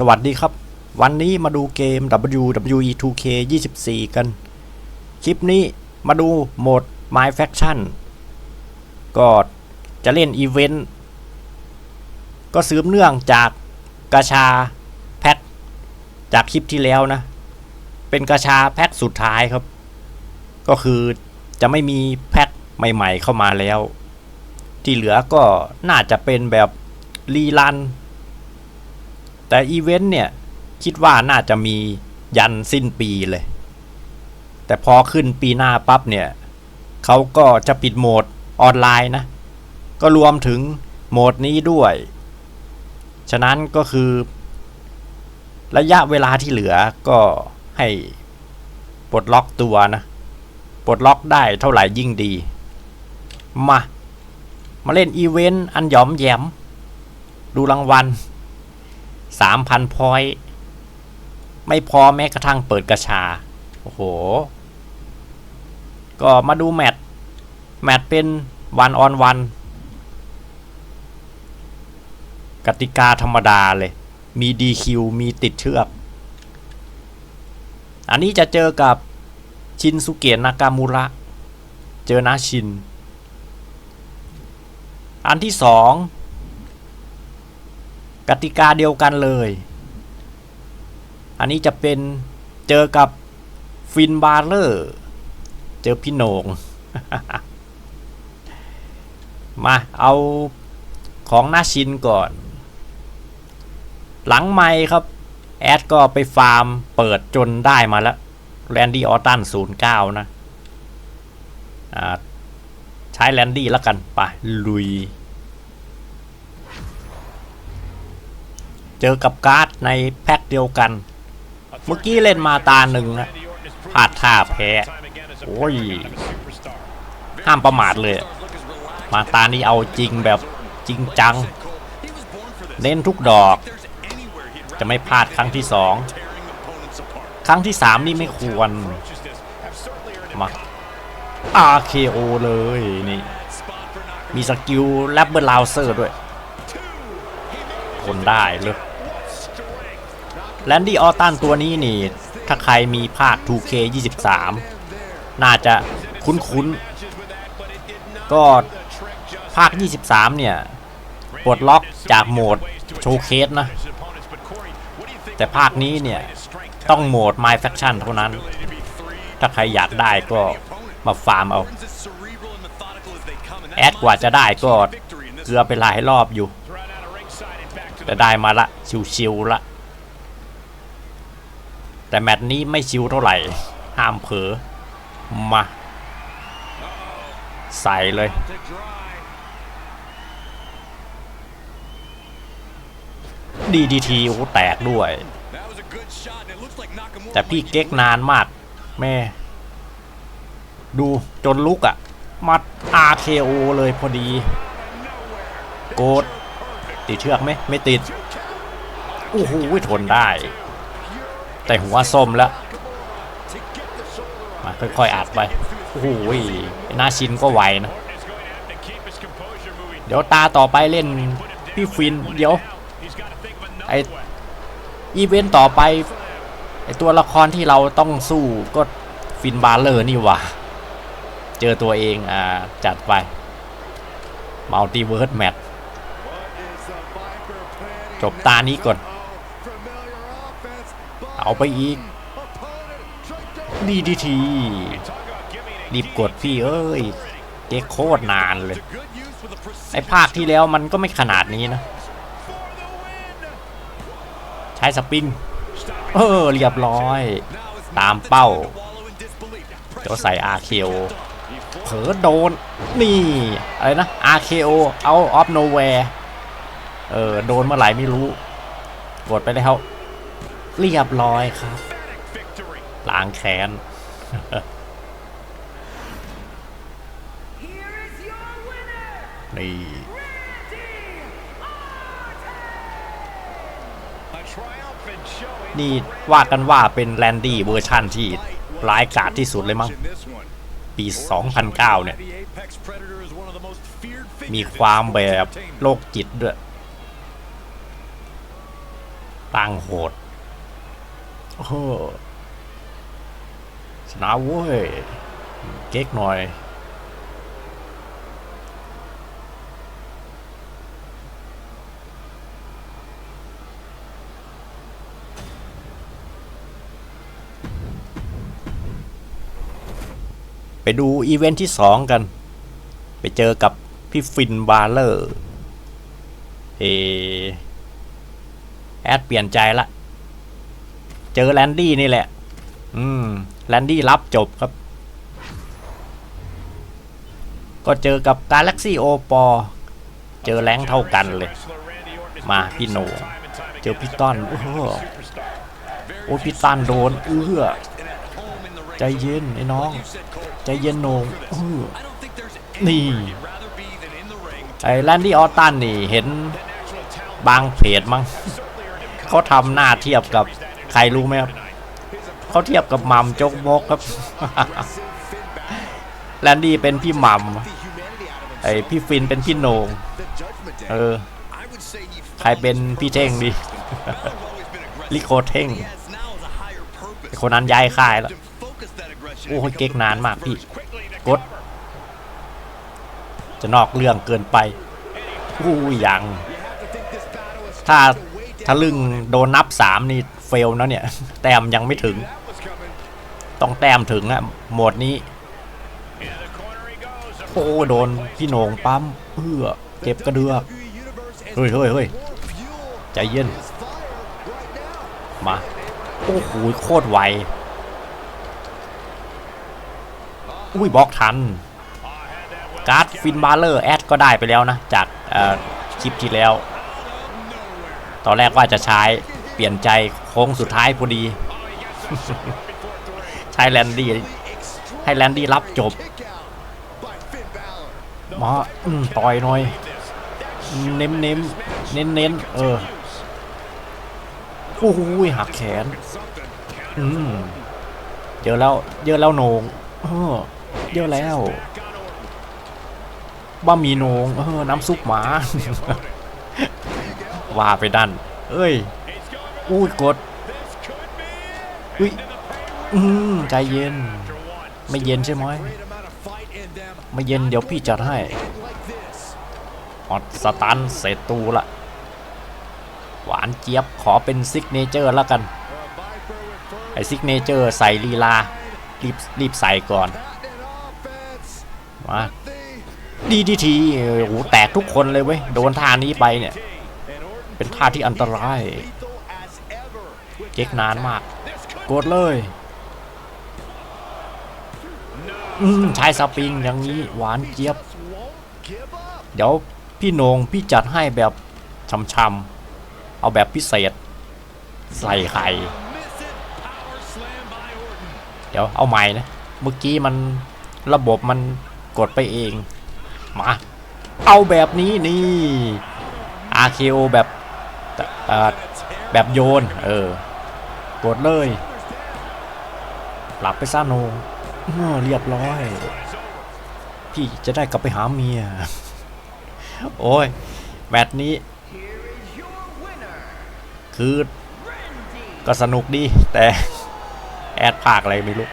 สวัสดีครับ วันนี้มาดูเกม WWE 2K 24 กัน คลิปนี้มาดูโหมด My Faction ก็จะเล่นอีเวนต์ ก็สืบเนื่องจากกาชาแพ็คจากคลิปที่แล้วนะ เป็นกาชาแพ็คสุดท้ายครับ ก็คือจะไม่มีแพ็คใหม่ๆเข้ามาแล้ว ที่เหลือก็น่าจะเป็นแบบรีลัน แต่อีเวนต์เนี่ยคิดว่าน่าจะมียันสิ้นปีเลย แต่พอขึ้นปีหน้าปั๊บเนี่ยเขาก็จะปิดโหมดออนไลน์นะ ก็รวมถึงโหมดนี้ด้วย ฉะนั้นก็คือ ระยะเวลาที่เหลือก็ให้ปลดล็อกตัวนะ ปลดล็อกได้เท่าไหร่ยิ่งดี มา มาเล่นอีเวนต์อันหยอมแยม ดูรางวัล สามพันพอยต์ไม่พอแม้กระทั่งเปิดกระชา โอ้โห ก็มาดูแมตช์แมตช์เป็นวันออนวันกติกาธรรมดาเลย มี DQ มีติดเชือก อันนี้จะเจอกับชินสุเกะนากามูระ เจอนาชิน อันที่สอง กติกาเดียวกันเลย อันนี้จะเป็นเจอกับฟินบาร์เลอร์ เจอพี่โหนง มาเอาของหน้าชินก่อน หลังไมค์ครับ แอดก็ไปฟาร์มเปิดจนได้มาแล้วแลนดี้ออตัน09 นะอ่าใช้แลนดี้แล้วกัน ไป ลุย เจอกับการ์ดในแพ็คเดียวกัน เมื่อกี้เล่นมาตาหนึ่งนะพลาดท่าแพ้โอ้ย ห้ามประมาทเลย มาตานี้เอาจริงแบบจริงจัง เน้นทุกดอก จะไม่พลาดครั้งที่สองครั้งที่สามนี่ไม่ควร มา RKO เลยนี่ มีสกิลแรปเบอร์ลาวเซอร์ด้วยทนได้เลย แลนดี้ออตันตัวนี้นี่ ถ้าใครมีภาค 2K 23 น่าจะคุ้นๆ ก็ภาค 23 เนี่ยปลดล็อกจากโหมดโชว์เคสนะ แต่ภาคนี้เนี่ย ต้องโหมด My Faction เท่านั้น ถ้าใครอยากได้ก็มาฟาร์มเอา แอดกว่าจะได้ก็เกลือไปหลายรอบอยู่ แต่ได้มาละชิวๆละ แต่แมตช์นี้ไม่ชิวเท่าไหร่ ห้ามเผลอมา ใส่เลย ดีดีทีโอ้แตกด้วย แต่พี่เก๊กนานมาก แม่ ดูจนลุกอะ่ะ มัด RKO เลยพอดี โกดติดเชือกไหม ไม่ติด โอ้โหทนได้ แต่หัวส้มแล้วมาค่อยๆอัดไปโอ้โหน้าชินก็ไวนะ เดี๋ยวตาต่อไปเล่นพี่ฟินเดี๋ยวไออีเวนต์ต่อไปไอตัวละครที่เราต้องสู้ก็ฟินบาร์เลอร์นี่ว่าเจอตัวเองอ่าจัดไปมัลติเวิร์สแมตจบตานี้ก่อน เอาไปอีกดีดีทีรีบกดพี่เอ้ยเจ๊โคตรนานเลย ไอภาคที่แล้วมันก็ไม่ขนาดนี้นะ ใช้สปริงเออ เรียบร้อย ตามเป้าเดี๋ยวใส่ RKO เผลอโดน นี่ อะไรนะ RKO out of nowhere เออ โดนเมื่อไหร่ไม่รู้ กดไปแล้ว เรียบร้อยครับล้างแค้นนี่นี่ว่ากันว่าเป็นแลนดี้เวอร์ชั่นที่ร้ายกาจที่สุดเลยมั้ง ปี 2009 เนี่ย มีความแบบโรคจิตด้วย ตั้งโหด โอ้โหชนะเว้ย เก๊กหน่อยไปดูอีเวนท์ที่สองกัน ไปเจอกับพี่ฟินบาร์เลอร์ เอแอดเปลี่ยนใจละ เจอแลนดี้นี่แหละ อืมแลนดี้รับจบครับ ก็เจอกับ Galaxy o p o เจอแรงเท่ากันเลย มาพี่โหนเจอพี่ต้อนโอ้โหโอ้พี่ต้อนโดนเอื้อใจเย็นไอ้น้อง ใจเย็นโหนงเออนี่ไอ้แลนดี้ออตตันนี่เห็นบางเพจมั้งเขาทำหน้าเทียบกับ ใครรู้ไหมครับเขาเทียบกับมัมโจกมกครับ แลนดี้เป็นพี่มัมไอพี่ฟินเป็นพี่โหนงเออ ใครเป็นพี่เท่งดี ลิโคเท่งคนนั้นย้ายค่ายแล้ว โอ้โหเก๊กนานมากพี่ กด จะนอกเรื่องเกินไปอู้ยยัง ถ้าถ้าลึงโดนนับสามนี่ เฟลนะเนี่ย แต้มยังไม่ถึง ต้องแต้มถึงอะโหมดนี้ โอ้โดนพี่โหนงปั๊มเพื่อเจ็บกระเดือกเฮ้ยเฮ้ยเฮ้ยใจเย็น มา โอ้โหโคตรไว อุ้ยบล็อกทัน การ์ดฟินบาร์เลอร์แอดก็ได้ไปแล้วนะ จากคลิปที่แล้ว ตอนแรกว่าจะใช้ เปลี่ยนใจโค้งสุดท้ายพอดี ใช้แลนดี้ให้แลนดี้รับจบมาต่อยหน่อย เน้มเน้มเน้นเน้นเออโอ้โหหักแขน อืมเยอะแล้ว เยอะแล้วโหนงเออเยอะแล้วบะหมี่โหนงเออน้ำซุปหมา ว่าไปดัน เอ้ย อุ้ยกดอุ้ยอืมใจเย็น ไม่เย็นใช่ไหมไม่เย็นเดี๋ยวพี่จัดให้ฮอตสตันเสร็จตูละหวานเจี๊ยบขอเป็นซิกเนเจอร์แล้วกัน ไอซิกเนเจอร์ใส่ลีลา รีบรีบใส่ก่อน มาดีดีทีโอ้โหแตกทุกคนเลยเว้ย โดนท่านี้ไปเนี่ย เป็นท่าที่อันตราย เจ๊กนานมาก กดเลย อืมใช้สปริงอย่างนี้หวานเจี๊ยบ เดี๋ยวพี่โหนงพี่จัดให้แบบช่ำๆเอาแบบพิเศษ ใส่ไข่ เดี๋ยวเอาใหม่นะ เมื่อกี้มันระบบมันกดไปเอง มา เอาแบบนี้นี่ RKO แบบเอ่อแบบโยน เออ กดเลยหลับไปซะโนงเออเรียบร้อย พี่จะได้กลับไปหาเมีย โอ้ย แมตช์นี้ คือ ก็สนุกดี แต่ แอดภาคอะไรไม่รู้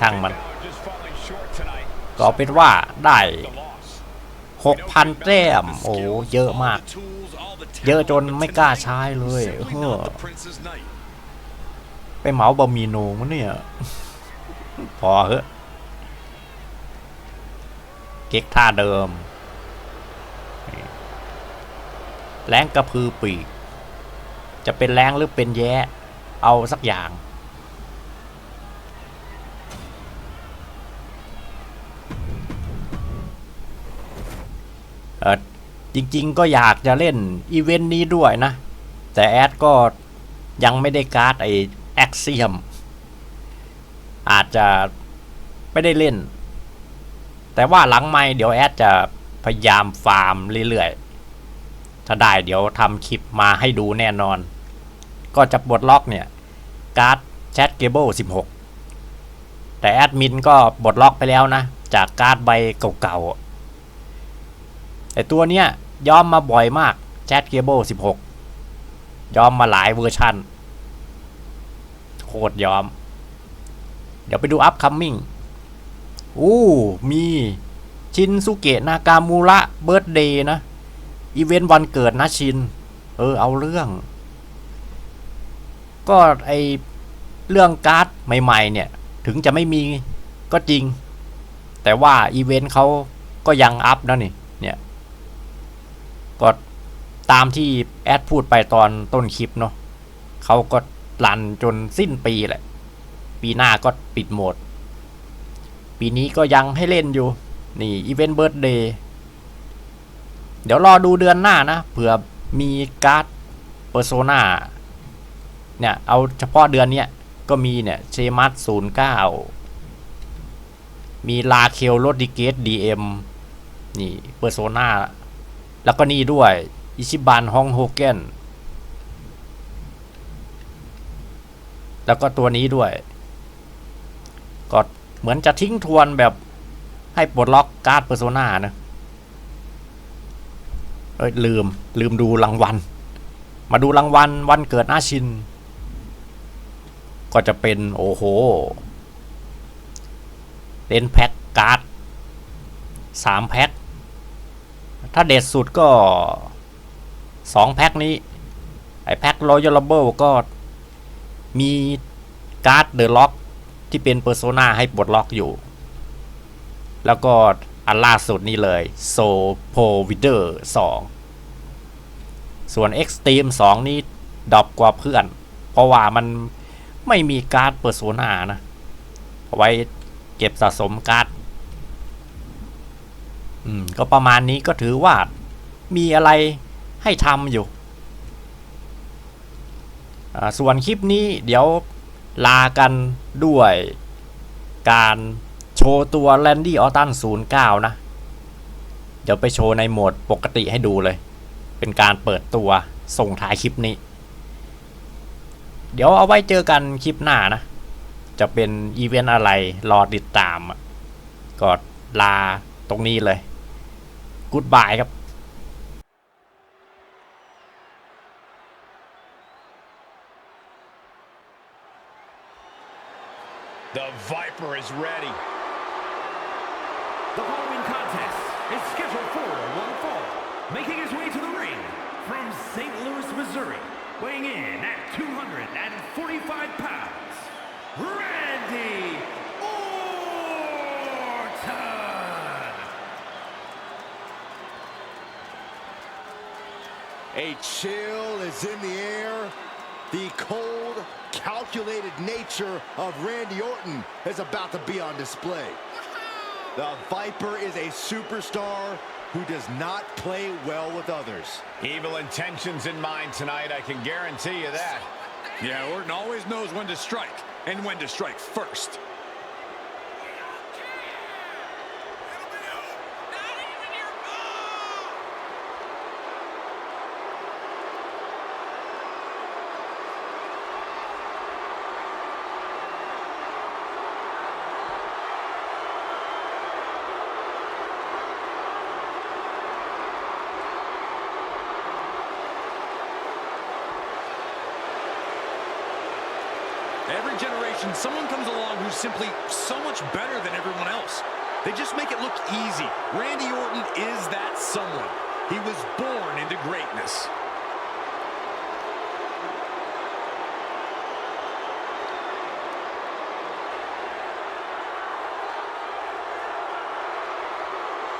ช่างมัน ก็เป็นว่าได้ 6,000 แต้ม โอ้ เยอะมาก เยอะจนไม่กล้าใช้เลยเฮ้อ ไปเหมาบะหมี่โหนงมะเนี่ย พอเหอะเก๊กท่าเดิม แรงกระพือปีก จะเป็นแรงหรือเป็นแย้ เอาสักอย่าง เออจริงๆก็อยากจะเล่นอีเวนต์นี้ด้วยนะ แต่แอดก็ยังไม่ได้การ์ดไอ แอคเซียม อาจจะไม่ได้เล่น แต่ว่าหลังไม่เดี๋ยวแอดจะพยายามฟาร์มเรื่อยๆ ถ้าได้เดี๋ยวทำคลิปมาให้ดูแน่นอน ก็จะปลดล็อกเนี่ย การ์ดแชทเกเบิล16 แต่แอดมินก็ปลดล็อกไปแล้วนะ จากการ์ดใบเก่าๆ แต่ตัวเนี้ยย้อมมาบ่อยมากแชทเกเบิล16ยอมมาหลายเวอร์ชัน โคตรยอม เดี๋ยวไปดูอัพคัมมิ่งอู้มีชินสุเกะนากามูระเบิร์ d เดย์นะ อีเวนต์วันเกิดนะชิน เออ เอาเรื่อง ก็ไอเรื่องการ์ดใหม่ ๆ เนี่ย ถึงจะไม่มีก็จริง แต่ว่าอีเวนต์เขาก็ยังอัพนะนี่ เนี่ย ก็ตามที่แอดพูดไปตอนต้นคลิปเนาะเขาก็ รันจนสิ้นปีแหละ ปีหน้าก็ปิดโหมด ปีนี้ก็ยังให้เล่นอยู่ นี่อีเวนต์เบิร์ d เดย์เดี๋ยวรอดูเดือนหน้านะ เผื่อมีการ์ดเปอร์โซนาเนี่ย เอาเฉพาะเดือนเนี้ย ก็มีเนี่ยเชมัสศูนย์เก้ามีลาเคลโรดิเกตดีเอ็มนี่เปอร์โซนาแล้วก็นี่ด้วย อิชิบันฮองโฮเกน แล้วก็ตัวนี้ด้วย ก็เหมือนจะทิ้งทวนแบบให้ปลดล็อกการ์ดเปอร์โซนานะเอ้ยลืมลืมดูรางวัล มาดูรางวัลวันเกิดอาชิน ก็จะเป็นโอ้โหเป็นแพ็คการ์ดสามแพ็ค ถ้าเด็ดสุดก็สองแพ็คนี้ ไอแพ็ครอยัลเบิลก็ มีการ์ดเดอะล็อกที่เป็นเปอร์โซนาให้ปลดล็อกอยู่ แล้วก็อันล่าสุดนี่เลยโซโพวิเดอร์2ส่วน Extreme 2 นี่ดรอปกว่าเพื่อน เพราะว่ามันไม่มีการ์ดเปอร์โซนานะ เอาไว้เก็บสะสมการ์ดอืม ก็ประมาณนี้ก็ถือว่ามีอะไรให้ทำอยู่ ส่วนคลิปนี้เดี๋ยวลากันด้วยการโชว์ตัว Landy a u t o n 09 นะ เดี๋ยวไปโชว์ในโหมดปกติให้ดูเลย เป็นการเปิดตัวส่งท้ายคลิปนี้ เดี๋ยวเอาไว้เจอกันคลิปหน้านะ จะเป็นอีเวนต์อะไรรอติดตามอะก็ลาตรงนี้เลย กูดบายครับ is ready. The following contest is scheduled for one fall. Making his way to the ring from St. Louis, Missouri, weighing in at 245 pounds, Randy Orton. A chill is in the air. The cold, calculated nature of Randy Orton is about to be on display. The Viper is a superstar who does not play well with others. Evil intentions in mind tonight, I can guarantee you that. Yeah, Orton always knows when to strike and when to strike first. Every generation, someone comes along who's simply so much better than everyone else. They just make it look easy. Randy Orton is that someone. He was born into greatness.